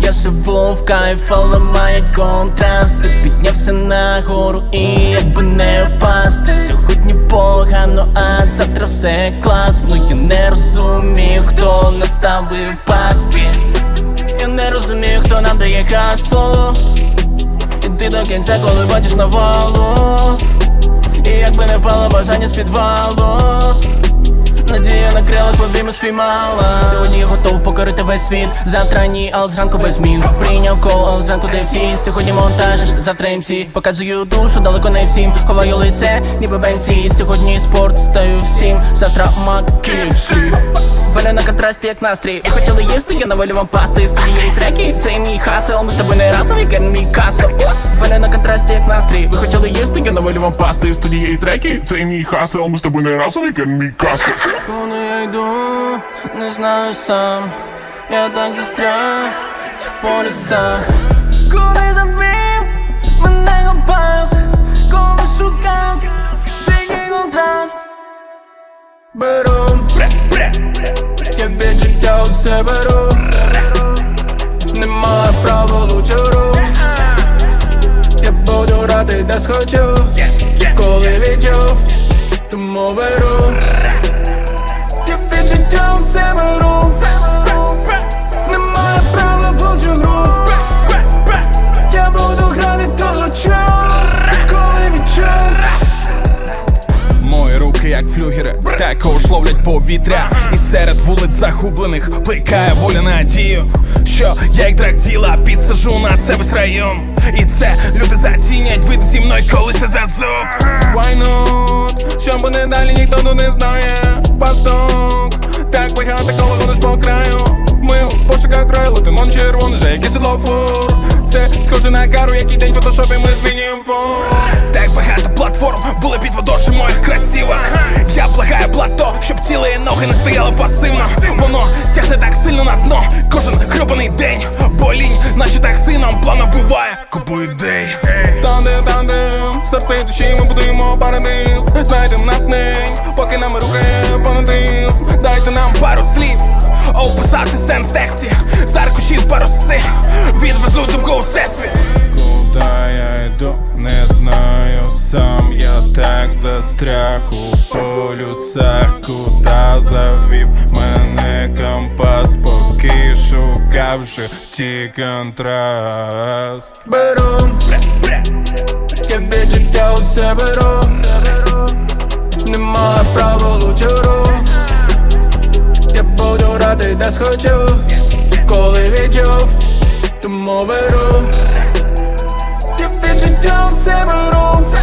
Я живу в кайф, але мають контрасти Піднявся нагору і якби не впасти. Сьогодні погано, а завтра все класно. Я не розумію, хто наставив паски. Я не розумію, хто нам дає гасло. Іди до кінця, коли бачиш навалу І якби не впало бажання з підвалу Надія на крилах в обійми спіймала Сьогодні я готов покорити весь світ. Завтра ні, але зранку без змін. Прийняв кол, але зранку де всі. Сьогодні монтаж, завтра МС. Показую душу, далеко не всім. Ховаю лице, ніби бенці Сьогодні спорт стаю всім. Завтра маки всі Валя на контрасті, як настрій. Ви хотіли їсти, я навалю вам пасти тієї треки, це мій хасел. Ми з тобою не разом, як мій касл Валя на контрасті, як настрій. Ви хотіли їсти, я навалю вам пасти тієї треки, це мій хасел, ми з тобою не разом, як мій касел. Куди я йду, не знаю сам. Я так застряг в цих полісах. Коли забив мене компас Коли шукав свій контраст Беру. Від життя все беру Немає правил у чору. Я буду радий, де схочу. Коли відчув, тому беру також ловлять повітря. І серед вулиць загублених плекає воля надію Що я як драгділа підсажу на це весь район. І це люди зацінять вийти зі мною колись на зв'язок. Why not? Що буде далі, ніхто тут не знає. Пасток, так багато, коли ходиш по краю. Ми в пошуках краю, летимон червоний, же якийсь сідлофор Це схоже на кару, який день в фотошопі ми змінюємо фон. Так багато платформ ноги не стояли пасивно. Воно тягне так сильно на дно. Кожен гребаний день Бо лінь, наче так сином плавно вбиває. Купу ідей. Тандем, тандем, серце і душі ми будуємо парадис Знайдем натнень, поки нам рухає фанатизм Дайте нам пару слів, описати сенс тексті. З аркушів паруси, відвезу думку у всесвіт. Куда я йду, не знаю сам Я так застряг у полюсах Куда завів мене компас Поки шукав в житті контраст. Беру. Я від життя все беру. Немає правил у Я буду радий, де схочу. Коли відчув, тому беру. Я від життя все беру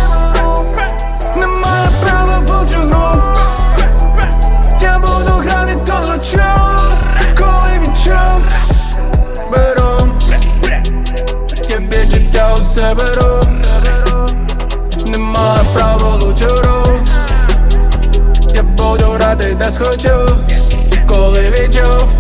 все беру Немає правил у чору Я буду радий, де схочу. Коли відчув,